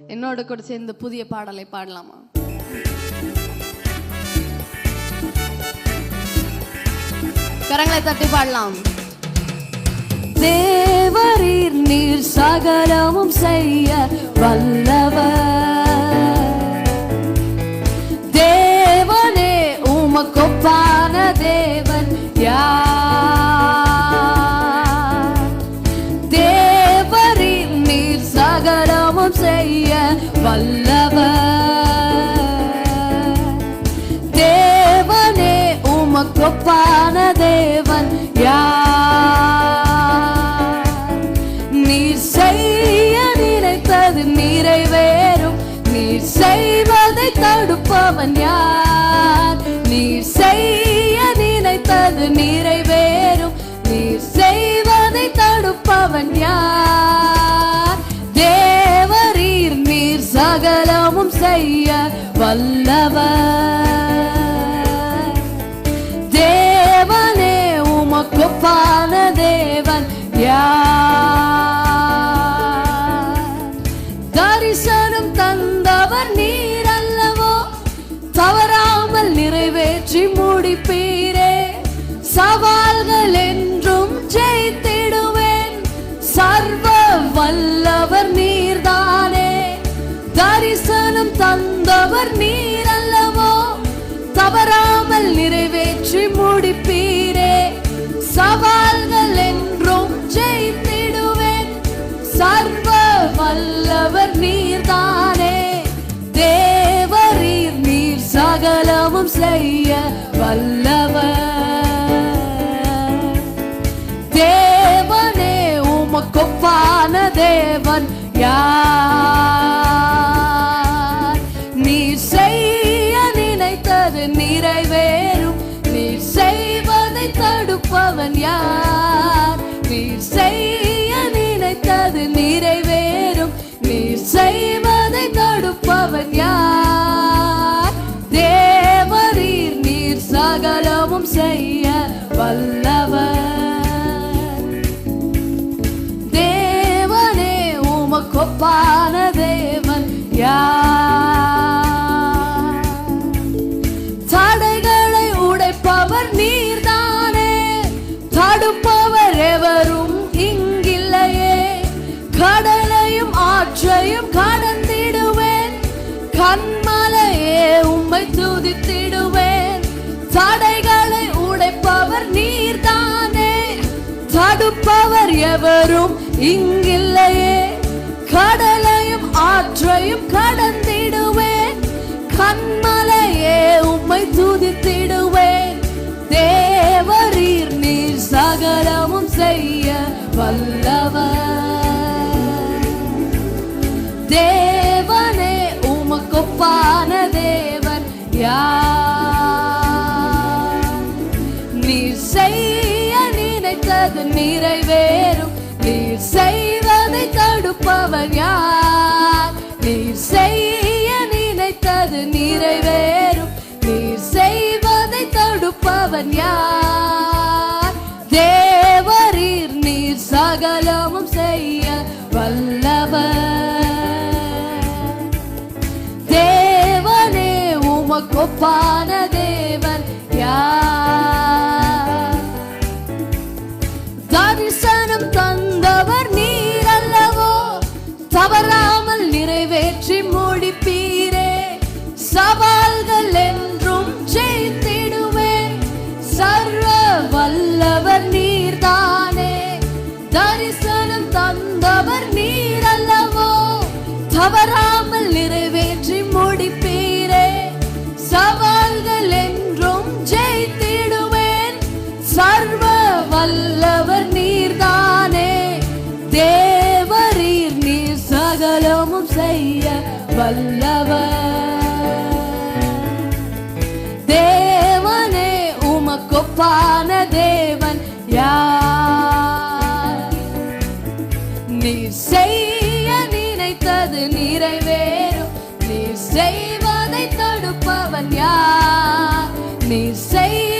என்னோட கூட சேர்ந்து புதிய பாடலை பாடலாமா? கரங்களை தட்டி பாடலாம். தேவரீர் நீர் சகலமும் செய்ய வல்லவர். தேவனே உமக்கொப்பான சகலமும் செய்ய வல்லவர். தேவனே உமக்கொப்பான தேவன் யார்? நீர் செய்ய நினைத்தது நிறைவேறும். நீர் செய்வதை தடுப்பவன் யார்? வல்லவர் தேவனே உமக்கு பான தேவன் யார்? தரிசனம் தந்தவர் நீர் அல்லவோ தவறாமல் நிறைவேற்றி முடிப்பீரே. சவால்கள் என்றும் ஜெயித்திடுவேன். சர்வ வல்லவர் நீர்தானே. தரிசனம் தந்த அவர் நீர் அல்லவோ தவறாமல் நிறைவேற்றி முடிப்பீரே. சவால்கள் என்றும் ஜெயித்திடுவேன். சர்வ வல்லவர் நீர்தானே. தேவரீர் நீர் சகலமும் செய்ய வல்லவர். தேவனே உமக்கொப்பான தேவன் யார்? அது நிறைவேறும். நீர் செய்வதை தடுப்பவன் யார்? நீர் செய்ய நினைத்தது நிறைவேறும். நீர் செய்வதை தடுப்பவன் யார்? தேவரீர் நீர் சகலமும் செய்ய வல்லவர். தேவனே உமக்கொப்பான தேவன் யார்? உம்மை துதித்திடுவேன் தடைகளை உடைப்பவர் நீர்தானே. தடுப்பவர் எவரும் இங்கில்லையே. கடலையும் ஆற்றையும் கடந்திடுவேன். கண்மலையே உம்மை துதித்திடுவேன். தேவரீர் நீர் சகலமும் செய்ய வல்லவர். யார்? நீர் செய்ய நினைத்தது நிறைவேறும். நீர் செய்வதை தடுப்பவர் யார்? நீர் செய்ய நினைத்தது நிறைவேறும். நீர் செய்வதை தடுப்பவர் யார்? உமக்கொப்பான தேவன் யார்? தரிசனம் தந்தவர் நீர் அல்லவோ தவறாமல் நிறைவேற்றி முடிப்பீரே. சவால்கள் என்றும் ஜெயித்திடுவேன் சர்வ வல்லவர் நீர்தானே. தரிசனம் தந்தவர் நீர் அல்லவோ தவறாமல் செய்ய நினைத்தது நிறைவேறும். நீ செய்வதை தடுப்பவன் யார்? நீ செய்ய